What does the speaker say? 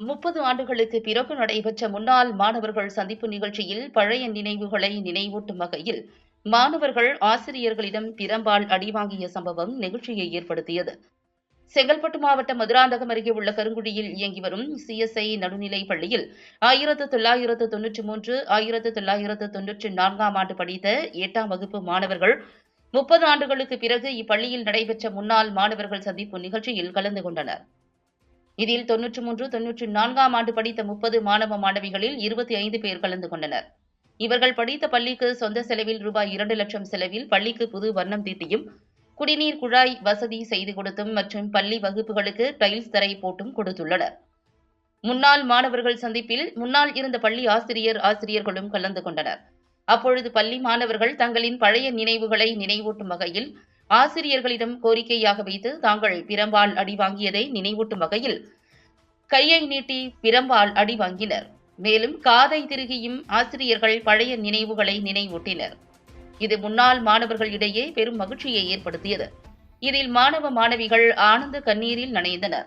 முப்பது ஆண்டுகளுக்கு பிறகு நடைபெற்ற முன்னாள் மாணவர்கள் சந்திப்பு நிகழ்ச்சியில் பழைய நினைவுகளை நினைவூட்டும் வகையில் மாணவர்கள் ஆசிரியர்களிடம் பிரம்பால் அடிவாங்கிய சம்பவம் நிகழ்ச்சியை ஏற்படுத்தியது. செங்கல்பட்டு மாவட்டம் மதுராந்தகம் அருகே உள்ள கருங்குடியில் இயங்கி வரும் சிஎஸ்ஐ நடுநிலை பள்ளியில் ஆயிரத்து தொள்ளாயிரத்து தொன்னூற்றி மூன்று ஆயிரத்து தொள்ளாயிரத்து தொன்னூற்றி நான்காம் ஆண்டு படித்த எட்டாம் வகுப்பு மாணவர்கள் முப்பது ஆண்டுகளுக்கு பிறகு இப்பள்ளியில் நடைபெற்ற முன்னாள் மாணவர்கள் சந்திப்பு நிகழ்ச்சியில் கலந்து கொண்டனர். இதில் தொன்னூற்று மூன்று தொன்னூற்று நான்காம் ஆண்டு படித்த முப்பது மாணவ மாணவிகளில் இருபத்தி ஐந்து பேர் கலந்து கொண்டனர். இவர்கள் படித்த பள்ளிக்கு சொந்த செலவில் ரூபாய் இரண்டு லட்சம் செலவில் பள்ளிக்கு புது வர்ணம் தீட்டியும் குடிநீர் குழாய் வசதி செய்து கொடுத்தும் மற்றும் பள்ளி வகுப்புகளுக்கு டைல்ஸ் தரை போட்டும் கொடுத்துள்ளனர். முன்னாள் மாணவர்கள் சந்திப்பில் முன்னாள் இருந்த பள்ளி ஆசிரியர் ஆசிரியர்களும் கலந்து கொண்டனர். அப்பொழுது பள்ளி மாணவர்கள் தங்களின் பழைய நினைவுகளை நினைவூட்டும் வகையில் ஆசிரியர்களிடம் கோரிக்கையாக வைத்து தாங்கள் பிரம்பால் அடி வாங்கியதை நினைவூட்டும் வகையில் கையை நீட்டி பிரம்பால் அடி வாங்கினர். மேலும் காதை திருகியும் ஆசிரியர்கள் பழைய நினைவுகளை நினைவூட்டினர். இது முன்னாள் மாணவர்கள் இடையே பெரும் மகிழ்ச்சியை ஏற்படுத்தியது. இதில் மாணவ மாணவிகள் ஆனந்த கண்ணீரில் நனைந்தனர்.